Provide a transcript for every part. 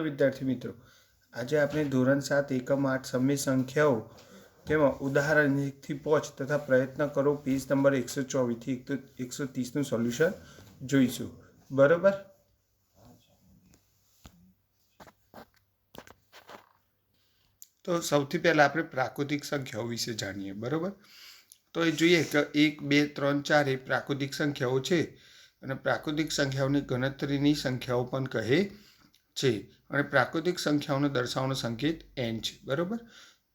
વિદ્યાર્થી મિત્રો, આજે આપણે ધોરણ સાત, એકમ આઠ સમય સંખ્યાઓ તેમાં ઉદાહરણ એકથી પોચ તથા પ્રયત્ન કરો પેજ નંબર એકસો ચોવીસથી એક એકસો ત્રીસનું સોલ્યુશન જોઈશું. બરોબર? તો સૌથી પહેલાં આપણે પ્રાકૃતિક સંખ્યાઓ વિશે જાણીએ, બરોબર? તો એ જોઈએ કે એક, બે, ત્રણ, ચાર એ પ્રાકૃતિક સંખ્યાઓ છે અને પ્રાકૃતિક સંખ્યાઓની ગણતરીની સંખ્યાઓ પણ કહે છે. અને પ્રાકૃતિક સંખ્યાઓનો દર્શાવવાનો સંકેત એન છે, બરાબર?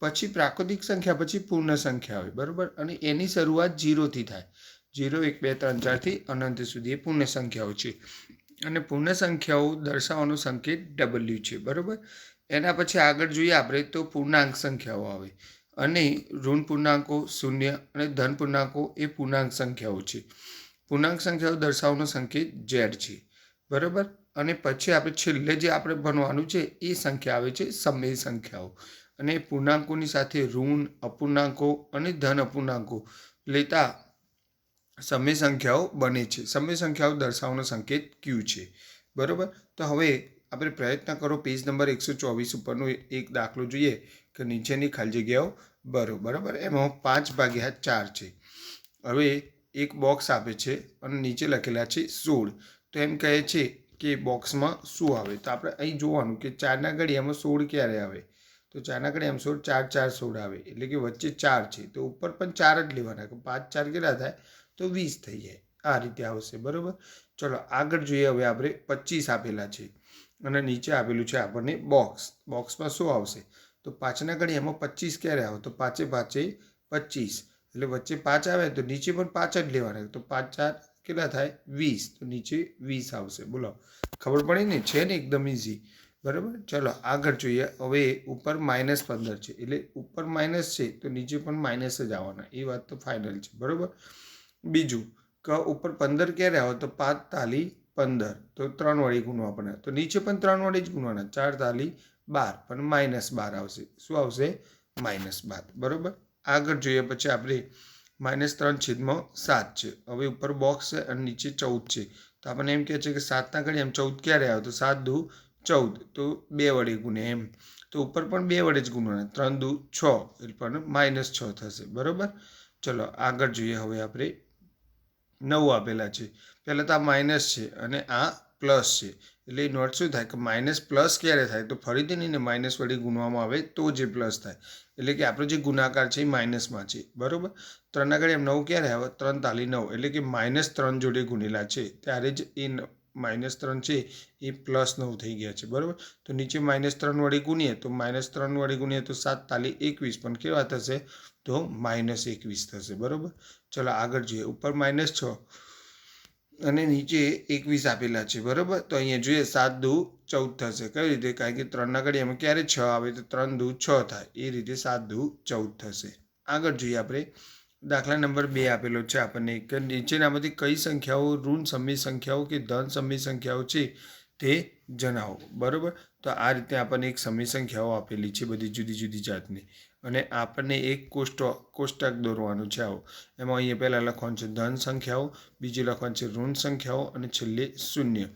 પછી પ્રાકૃતિક સંખ્યા, પછી પૂર્ણ સંખ્યા હોય, બરાબર? અને એની શરૂઆત જીરોથી થાય. જીરો એક, બે, ત્રણ, ચારથી અનંત સુધી એ પૂર્ણ સંખ્યાઓ છે. અને પૂર્ણ સંખ્યાઓ દર્શાવવાનો સંકેત ડબલ્યુ છે, બરાબર? એના પછી આગળ જોઈએ આપણે તો પૂર્ણાંક સંખ્યાઓ આવે. અને ઋણ પૂર્ણાંકો શૂન્ય અને ધન પૂર્ણાંકો એ પૂર્ણાંક સંખ્યાઓ છે. પૂર્ણાંક સંખ્યાઓ દર્શાવવાનો સંકેત ઝેડ છે, બરાબર? અને પછી આપણે છેલ્લે જે આપણે ભણવાનું છે, એ સંખ્યા આવે છે સમય સંખ્યાઓ. અને પૂર્ણાંકોની સાથે ઋણ, અપૂર્ણાંકો અને ધન અપૂર્ણાંકો લેતા સમય સંખ્યાઓ બને છે. સમય સંખ્યાઓ દર્શાવવાનો સંકેત ક્યુ છે. બરાબર? તો હવે આપણે પ્રયત્ન કરો પેજ નંબર એકસો ચોવીસ ઉપરનો એક દાખલો જોઈએ કે નીચેની ખાલી જગ્યાઓ. ભરો બરાબર? એમાં પાંચ ભાગ્યા ચાર છે. હવે એક બોક્સ આપે છે અને નીચે લખેલા છે સોળ. તો એમ કહે છે કે બોક્સમાં શું આવે? તો આપણે અહીં જોવાનું કે ચારના ઘડિયામાં સોળ ક્યારે આવે? તો ચારના ઘડિયામાં સોળ, ચાર ચાર, સોળ આવે. એટલે કે વચ્ચે ચાર છે. તો ઉપર પણ ચાર જ લેવાના. કે પાંચ, ચાર કેટલા થાય? તો વીસ થઈ જાય. આ રીતે આવશે. બરાબર? ચલો, આગળ જોઈએ હવે આપણે પચીસ આપેલા છે. અને નીચે આપેલું છે આપણને બોક્સ બોક્સમાં શું આવશે? તો પાંચના ઘડિયામાં પચીસ ક્યારે આવે? તો પાંચે પાંચે પચીસ. એટલે વચ્ચે પાંચ આવે તો નીચે પણ પાંચ જ લેવાના. તો પાંચ, ચાર કેટલા થાય? વીસ. તો નીચે વીસ આવશે. બોલો. ખબર પડી ને? છે ને એકદમ ઇઝી બરાબર? ચલો, આગળ જોઈએ. હવે ઉપર માઇનસ પંદર છે. એટલે ઉપર માઇનસ છે, તો નીચે પણ માઇનસ જ આવવાના. એ વાત તો ફાઇનલ છે. બરાબર? બીજું, કે ઉપર પંદર ક્યારે આવે? તો પાંચ તાલી પંદર. તો ત્રણ વડે ગુણવા પડે તો નીચે પણ ત્રણ વડે જ ગુણવાના. ચાર તાલી બાર. પણ માઇનસ બાર આવશે. શું આવશે? માઇનસ બાર. બરાબર? આગળ જોઈએ. પછી આપણે માઇનસ ત્રણ છેદમાં સાત છે. હવે ઉપર બોક્સ છે અને નીચે ચૌદ છે. તો આપણને એમ કહે છે કે સાતના ઘડી એમ ચૌદ ક્યારે આવે? તો સાત દુ ચૌદ. તો બે વડે ગુણે એમ. તો ઉપર પણ બે વડે જ ગુણવાના. ત્રણ દુ છ. એટલે પણ માઇનસ છ થશે. બરાબર? ચલો, આગળ જોઈએ. હવે આપણે નવ આપેલા છે. પહેલાં તો આ માઇનસ છે અને આ પ્લસ છે. એટલે એ નોટ શું થાય કે માઇનસ પ્લસ ક્યારે થાય? તો ફરીથી નહીં ને માઇનસ વડે ગુણવામાં આવે તો જે પ્લસ થાય. એટલે કે આપણો જે ગુણાકાર છે એ માઇનસમાં છે. બરાબર? ત્રણ આગળ એમ નવ ક્યારે આવે? ત્રણ તાલી નવ. એટલે કે માઇનસ ત્રણ જોડે ગુણેલા છે. ત્યારે જ એ માઇનસ ત્રણ છે એ પ્લસ નવ થઈ ગયા છે. બરાબર? તો નીચે માઇનસ ત્રણ વડે ગુણીએ તો માઇનસ ત્રણ વડે ગુણીએ તો સાત તાલી એકવીસ. પણ કેવા થશે? તો માઇનસ એકવીસ થશે. બરાબર? ચલો આગળ જોઈએ. ઉપર માઇનસ છ. અને નીચે એકવીસ આપેલા છે, બરાબર? તો અહીંયા જોઈએ સાત દુ ચૌદ થશે. કઈ રીતે? કારણ કે ત્રણના ઘડિયામાં ક્યારે છ આવે તો ત્રણ દુ છ થાય. એ રીતે સાત દુ ચૌદ થશે. આગળ જોઈએ આપણે. દાખલા નંબર બે આપેલો છે આપણને કે નીચેનામાંથી કઈ સંખ્યાઓ? ઋણ સમય સંખ્યાઓ કે ધન સમય સંખ્યાઓ છે તે જણાવો. બરાબર? તો આ રીતે આપણને એક સમય સંખ્યાઓ આપેલી છે બધી જુદી જુદી જાતની. અને આપણને એક કોષ્ટો કોષ્ટક દોરવાનું છે આવો. એમાં અહીંયા પહેલાં લખવાનું છે ધન સંખ્યાઓ, બીજી લખવાનું છે ઋણ સંખ્યાઓ અને છેલ્લે શૂન્ય.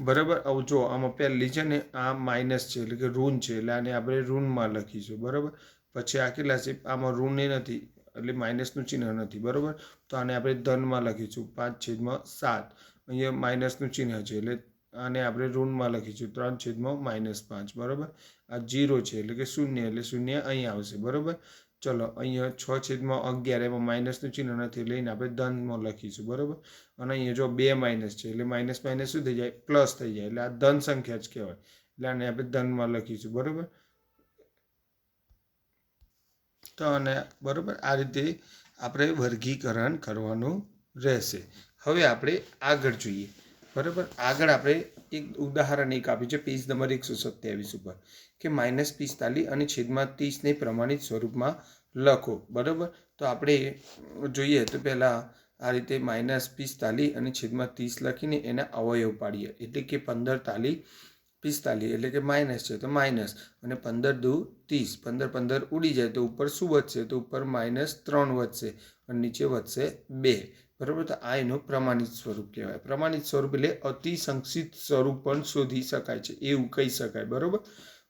બરાબર? આવું જો આમાં પહેલી છે ને આ માઇનસ છે, એટલે કે ઋણ છે, એટલે આને આપણે ઋણમાં લખીશું. બરાબર? પછી આ કેટલા છે? આમાં ઋણ નથી, એટલે માઇનસનું ચિહ્ન નથી. બરાબર? તો આને આપણે ધનમાં લખીશું. પાંચ છેદમાં સાત. અહીંયા માઇનસનું ચિહ્ન છે, એટલે આને આપણે ઋણમાં લખીશું ત્રણ છેદમાં માઇનસ પાંચ, બરાબર? આ જીરો છે, એટલે કે શૂન્ય, એટલે શૂન્ય અહીં આવશે, બરાબર? ચલો, અહીંયા છ છેદમાં અગિયાર, એમાં માઇનસનું ચિહ્ન નથી, લઈને આપણે ધનમાં લખીશું, બરાબર? અને અહીંયા જો બે માઇનસ છે, એટલે માઇનસ માઇનસ શું થઈ જાય? પ્લસ થઈ જાય, એટલે આ ધન સંખ્યા જ કહેવાય. એટલે આને આપણે ધનમાં લખીશું, બરાબર? તો અને બરાબર, આ રીતે આપણે વર્ગીકરણ કરવાનું રહેશે. હવે આપણે આગળ જોઈએ. બરાબર? આગળ આપણે એક ઉદાહરણ એક આપ્યું છે પેજ નંબર એકસો સત્યાવીસ ઉપર, કે માઇનસ પિસ્તાલીસ અને છેદમાં ત્રીસને પ્રમાણિત સ્વરૂપમાં લખો, બરાબર? તો આપણે જોઈએ તો પહેલાં આ રીતે માઇનસ પિસ્તાલીસ અને છેદમાં ત્રીસ લખીને એના અવયવ પાડીએ, એટલે કે પંદર તાલી પિસ્તાલીસ, એટલે કે માઇનસ છે તો માઇનસ અને પંદર દુ ત્રીસ, પંદર પંદર ઉડી જાય તો ઉપર શું વધશે? તો ઉપર માઇનસ ત્રણ વધશે અને નીચે વધશે બે. બરાબર? તો આ એનું પ્રમાણિત સ્વરૂપ કહેવાય. પ્રમાણિત સ્વરૂપ એટલે અતિ સંક્ષિપ્ત સ્વરૂપ પણ શોધી શકાય છે. એવું કહી શકાય. બરાબર?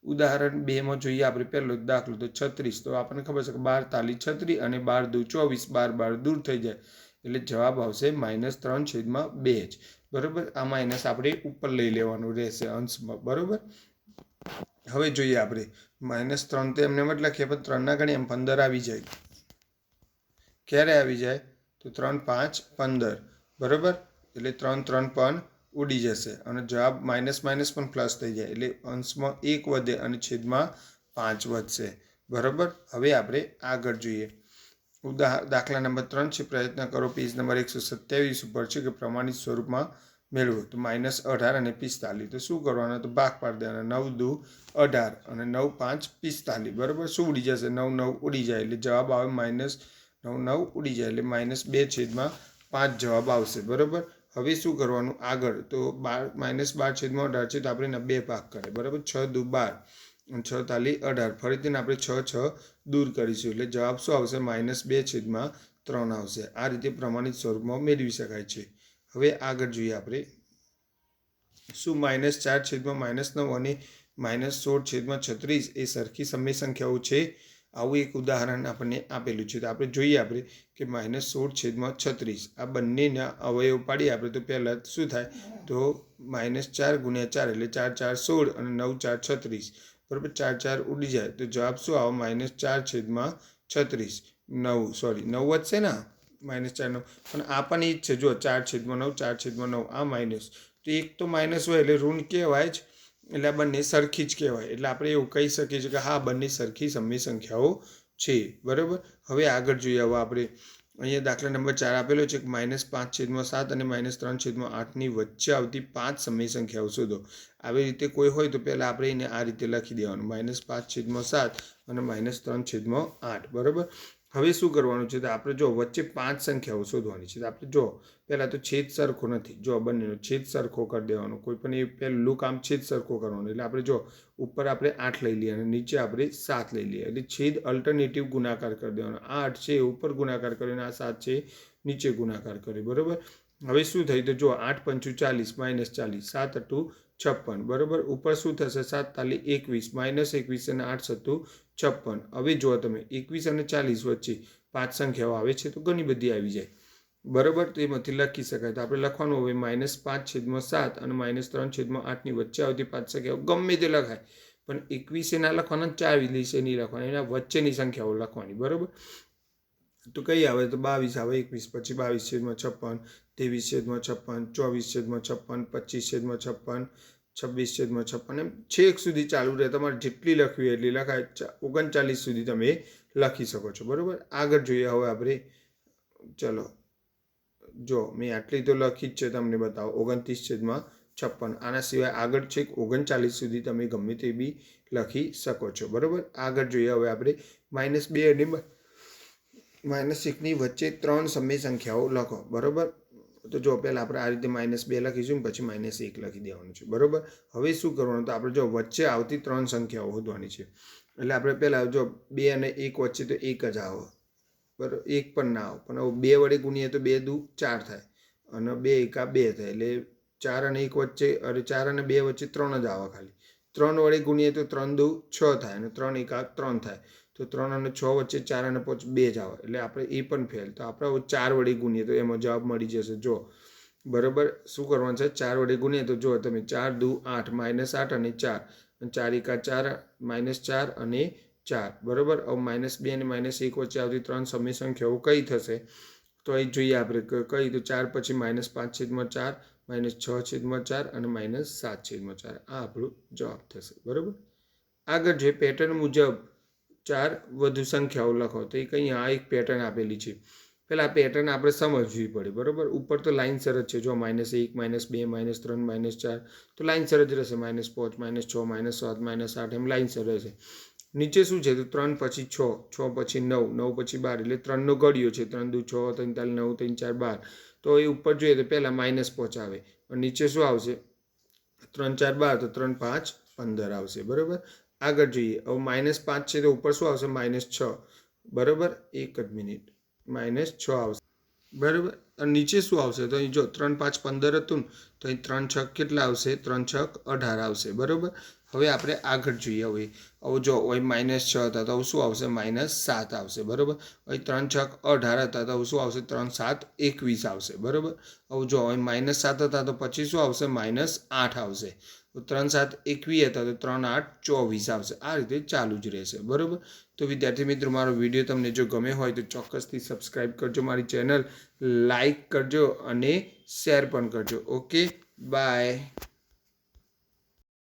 ઉદાહરણ બેમાં જોઈએ. આપણે પહેલો દાખલો તો છત્રીસ. તો આપણને ખબર છે કે બાર તાલી છત્રી અને બાર દૂર ચોવીસ. બાર બાર દૂર થઈ જાય. એટલે જવાબ આવશે માઇનસ ત્રણ છેદમાં બે જ. બરાબર? આ માઇનસ આપણે ઉપર લઈ લેવાનું રહેશે અંશમાં. બરાબર? હવે જોઈએ આપણે. માઇનસ ત્રણ તો એમને મત લખીએ, પણ ત્રણના ગણી એમ પંદર આવી જાય. ક્યારે આવી જાય? તો ત્રણ પાંચ પંદર. બરાબર? એટલે ત્રણ ત્રણ પણ ઉડી જશે અને જવાબ માઇનસ માઇનસ પણ પ્લસ થઈ જાય. એટલે અંશમાં એક વધે અને છેદમાં પાંચ વધશે. બરાબર? હવે આપણે આગળ જોઈએ. ઉદાહ દાખલા નંબર ત્રણ છે. પ્રયત્ન કરો પેજ નંબર એકસો સત્યાવીસ ઉપર છે કે પ્રમાણિત સ્વરૂપમાં મેળવો. તો માઇનસ અઢાર અને પિસ્તાલીસ. તો શું કરવાનું? તો ભાગ પાડી દેવાના. નવ દુ અઢાર અને નવ પાંચ પિસ્તાલીસ. બરાબર? શું ઉડી જશે? નવ નવ ઉડી જાય. એટલે જવાબ આવે માઇનસ નવ નવ ઉડી જાય એટલે માઇનસ બે છેદમાં પાંચ જવાબ આવશે. બરાબર? હવે શું કરવાનું? આગળ. તો બાર માઇનસ બાર છેદમાં અઢાર છે તો આપણે બે ભાગ કરે. બરાબર? છ દુ બાર. છ તાલી અઢાર. ફરીથી આપણે છ છ દૂર કરીશું. એટલે જવાબ શું આવશે? માઇનસ બે છેદમાં ત્રણ આવશે. આ રીતે પ્રમાણિત સ્વરૂપમાં મેળવી શકાય છે. હવે આગળ જોઈએ આપણે. શું માઇનસ ચાર છેદમાં માઇનસ નવ અને માઇનસ સોળ છેદમાં છત્રીસ એ સરખી સમય સંખ્યાઓ છે? આવું એક ઉદાહરણ આપણને આપેલું છે. તો આપણે જોઈએ આપણે કે માઇનસ સોળ છેદમાં છત્રીસ. આ બંનેના અવયવ પાડીએ આપણે તો પહેલાં શું થાય? તો માઇનસ ચાર ગુણ્યા ચાર એટલે ચાર ચાર, સોળ અને નવ, ચાર, છત્રીસ. બરાબર, ચાર ચાર ઉડી જાય. તો જવાબ શું આવો? માઇનસ ચાર છેદમાં છત્રીસ. નવ, સોરી, નવ વધશે ને માઇનસ ચાર, નવ. પણ આ પણ એ જ છે. જો ચાર છેદમાં નવ, ચાર છેદમાં નવ, આ માઇનસ તો એક તો માઇનસ હોય એટલે ઋણ કહેવાય જ. એટલે આ બંને સરખી જ કહેવાય. એટલે આપણે એવું કહી શકીએ છીએ કે હા બંને સરખી સમય સંખ્યાઓ છે. બરાબર? હવે આગળ જોઈએ. હવે આપણે અહીંયા દાખલા નંબર ચાર આપેલો છે કે માઇનસ પાંચ છેદમાં સાત અને માઇનસ ત્રણ છેદમાં આઠની વચ્ચે આવતી પાંચ સમય સંખ્યાઓ શોધો. આવી રીતે કોઈ હોય તો પહેલાં આપણે એને આ રીતે લખી દેવાનું. માઇનસ પાંચ છેદમાં સાત અને માઇનસ ત્રણ છેદમાં આઠ. બરાબર? હવે શું કરવાનું છે? તો આપણે જો વચ્ચે પાંચ સંખ્યાઓ શોધવાની છે, તો આપણે જો પહેલાં તો છેદ સરખો નથી, જો બંનેનો છેદ સરખો કરી દેવાનો, કોઈ પણ એ પહેલું કામ છેદ સરખો કરવાનો, એટલે આપણે જો ઉપર આપણે આઠ લઈ લઈએ અને નીચે આપણે સાત લઈ લઈએ, એટલે છેદ અલ્ટરનેટિવ ગુણાકાર કરી દેવાનો આઠ છે ઉપર ગુણાકાર કર્યો અને આ સાત છે નીચે ગુણાકાર કર્યો, બરાબર? હવે શું થયું તો જો આઠ પંચું ચાલીસ, માઇનસ ચાલીસ, સાત અઠ્ઠું છપ્પન. બરાબર? ઉપર શું થશે? સાત તાલી એકવીસ, માઇનસ એકવીસ અને આઠ સત્તું છપ્પન. હવે જુઓ તમે, એકવીસ અને ચાલીસ વચ્ચે પાંચ સંખ્યાઓ આવે છે તો ઘણી બધી આવી જાય. બરાબર? તો એમાંથી લખી શકાય. તો આપણે લખવાનું હવે માઇનસ પાંચ છેદમાં સાત અને માઇનસ ત્રણ છેદમાં આઠની વચ્ચે આવતી પાંચ સંખ્યાઓ ગમે તે લખાય. પણ એકવીસે ના લખવાના ચાવીસે નહીં લખવાના. એના વચ્ચેની સંખ્યાઓ લખવાની. બરાબર? તો કઈ આવે? તો બાવીસ આવે, એકવીસ, પછી બાવીસ છેદમાં છપ્પન, ત્રેવીસ છેદમાં છપ્પન, ચોવીસ છેદમાં છપ્પન, પચીસ છેદમાં છપ્પન, છવ્વીસ છેદમાં છપ્પન, એમ છેક સુધી ચાલુ રહે. તમારે જેટલી લખવી એટલી લખાય. ઓગણચાલીસ સુધી તમે લખી શકો છો. બરાબર? આગળ જોઈએ હવે આપણે. ચલો. જો, મેં આટલી તો લખી જ છે, તમને બતાવો. ઓગણત્રીસ છેદમાં છપ્પન. આના સિવાય આગળ છેક ઓગણચાલીસ સુધી તમે ગમે તે બી લખી શકો છો. બરાબર? આગળ જોઈએ હવે આપણે. માઇનસ બે અને માઇનસ એકની વચ્ચે ત્રણ સમય સંખ્યાઓ લખો, બરાબર? તો જો પહેલાં આપણે આ રીતે માઇનસ બે લખીશું પછી માઇનસ એક લખી દેવાનું છે, બરાબર? હવે શું કરવાનું? તો આપણે જો વચ્ચે આવતી ત્રણ સંખ્યાઓ શોધવાની છે. એટલે આપણે પહેલાં જો બે અને એક વચ્ચે તો એક જ આવો. બરાબર એક પણ ના આવો. પણ બે વડે ગુણીએ તો બે દુ ચાર થાય. અને બે એકા બે થાય. એટલે ચાર અને એક વચ્ચે, અરે ચાર અને બે વચ્ચે ત્રણ જ આવે ખાલી. ત્રણ વડે ગુણીએ તો ત્રણ દુ છ થાય અને ત્રણ એકા ત્રણ થાય. તો ત્રણ અને છ વચ્ચે ચાર અને પાંચ બે જ આવે. એટલે આપણે એ પણ ફેલ તો આપણે ચાર વડે ગુણીએ તો એમાં જવાબ મળી જશે. જો, બરાબર? શું કરવાનું છે? ચાર વડે ગુણીએ તો જો, તમે ચાર દુ આઠ માઇનસ આઠ અને ચાર. ચાર એકા ચાર માઇનસ ચાર અને ચાર. બરાબર? હવે માઇનસ બે અને માઇનસ એક વચ્ચે આવતી ત્રણ સમય સંખ્યાઓ કઈ થશે? તો અહીં જોઈએ આપણે કઈ? તો ચાર પછી માઇનસ પાંચ છેદમાં ચાર, માઇનસ છ છેદમાં ચાર અને માઇનસ સાત છેદમાં ચાર. આ આપણું જવાબ થશે. બરાબર? આગળ જે પેટર્ન મુજબ ચાર વધુ સંખ્યાઓ લખો તો એ કંઈ આ એક પેટર્ન આપેલી છે. પહેલાં આ પેટર્ન આપણે સમજવી પડે, બરાબર? ઉપર તો લાઇન સરજ છે, જો માઇનસ એક માઇનસ બે માઇનસ ત્રણ માઇનસ ચાર, તો લાઇન સરજ રહેશે. માઇનસ પાંચ માઇનસ છ માઇનસ સાત માઇનસ આઠ, એમ લાઇન સર રહેશે. નીચે શું છે? તો ત્રણ પછી છ છ પછી નવ નવ પછી બાર, એટલે ત્રણનો ગળ્યો છે. ત્રણ દુ છ, ત્રણ ચાર, નવ, ત્રણ ચાર, બાર. તો એ ઉપર જોઈએ તો પહેલાં માઇનસ પહોંચાવે પણ નીચે શું આવશે? ત્રણ ચાર બાર, તો ત્રણ પાંચ પંદર આવશે. બરાબર? આગળ જોઈએ. હવે માઇનસ પાંચ છે તો ઉપર શું આવશે? માઇનસ છ. બરાબર? એક જ મિનિટ. માઇનસ છ આવશે. બરાબર? અને નીચે શું આવશે? તો અહીં જો ત્રણ પાંચ પંદર હતું ને, તો અહીં ત્રણ છક કેટલા આવશે? ત્રણ છક અઢાર આવશે. બરાબર? હવે આપણે આગળ જોઈએ હવે. હવે જો અહીં માઇનસ છ હતા, તો શું આવશે? માઇનસ સાત આવશે, બરાબર? અહીં ત્રણ છક અઢાર હતા, તો શું આવશે? ત્રણ સાત એકવીસ આવશે, બરાબર? હવે જો અહીં માઇનસ સાત હતા, તો પછી શું આવશે? માઇનસ આઠ આવશે. તો ત્રણ સાત એકવીસ હતા, તો ત્રણ આઠ ચોવીસ આવશે. આ રીતે ચાલુ જ રહેશે, બરાબર? તો વિદ્યાર્થી મિત્રો, મારો વીડિયો તમને જો ગમે હોય, તો ચોક્કસથી સબસ્ક્રાઈબ કરજો મારી ચેનલ લાઈક કરજો અને શેર પણ કરજો. Okay bye